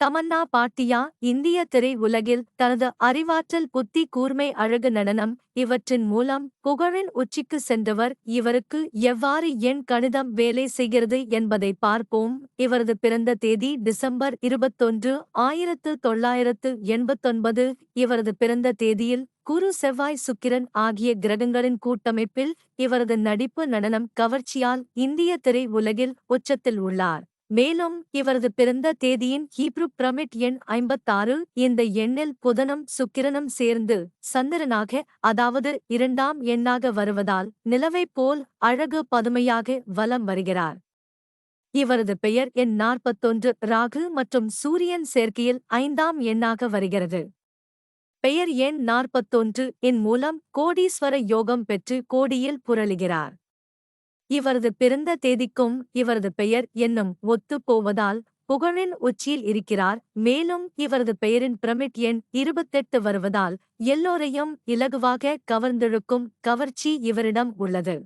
தமன்னா பாட்டியா இந்திய திரை உலகில் தனது அறிவாற்றல் புத்தி கூர்மை அழகு நடனம் இவற்றின் மூலம் புகழின் உச்சிக்கு சென்றவர் இவருக்கு எவ்வாறு எண் கணிதம் வேலை செய்கிறது என்பதை பார்ப்போம். இவரது பிறந்த தேதி டிசம்பர் இருபத்தொன்று ஆயிரத்து தொள்ளாயிரத்து எண்பத்தொன்பது. இவரது பிறந்த தேதியில் குரு செவ்வாய் சுக்கிரன் ஆகிய கிரகங்களின் கூட்டமைப்பில் இவரது நடிப்பு நடனம் கவர்ச்சியால் இந்திய திரை உலகில் உச்சத்தில் உள்ளார். மேலும் இவரது பிறந்த தேதியின் ஹீப்ரு பிரமிட் எண் ஐம்பத்தாறு இந்த எண்ணில் புதனம் சுக்கிரனும் சேர்ந்து சந்திரனாக அதாவது இரண்டாம் எண்ணாக வருவதால் நிலவைப் போல் அழகு பதுமையாக வலம் வருகிறார். இவரது பெயர் எண் நாற்பத்தொன்று ராகு மற்றும் சூரியன் சேர்க்கையில் ஐந்தாம் எண்ணாக வருகிறது. பெயர் எண் நாற்பத்தொன்று இன் மூலம் கோடீஸ்வர யோகம் பெற்று கோடியில் புரளுகிறார். இவரது பிறந்த தேதிக்கும் இவரது பெயர் என்னும் ஒத்துப் போவதால் புகழின் உச்சியில் இருக்கிறார். மேலும் இவரது பெயரின் பிரமிட் எண் இருபத்தெட்டு வருவதால் எல்லோரையும் இலகுவாக கவர்ந்தெழுக்கும் கவர்ச்சி இவரிடம் உள்ளது.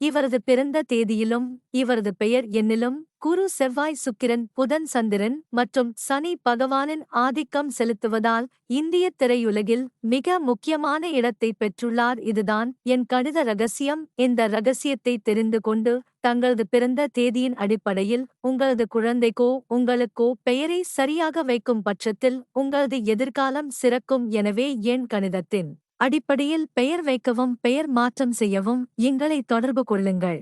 இவரது பிறந்த தேதியிலும் இவரது பெயர் எண்ணிலும் குரு செவ்வாய் சுக்கிரன் புதன் சந்திரன் மற்றும் சனி பகவானின் ஆதிக்கம் செலுத்துவதால் இந்திய திரையுலகில் மிக முக்கியமான இடத்தை பெற்றுள்ளார். இதுதான் என் கணித ரகசியம். இந்த ரகசியத்தை தெரிந்து கொண்டு தங்களது பிறந்த தேதியின் அடிப்படையில் உங்களது குழந்தைக்கோ உங்களுக்கோ பெயரை சரியாக வைக்கும் பட்சத்தில் உங்களது எதிர்காலம் சிறக்கும். எனவே என் கணிதத்தின் அடிப்படையில் பெயர் வைக்கவும் பெயர் மாற்றம் செய்யவும் எங்களை தொடர்பு கொள்ளுங்கள்.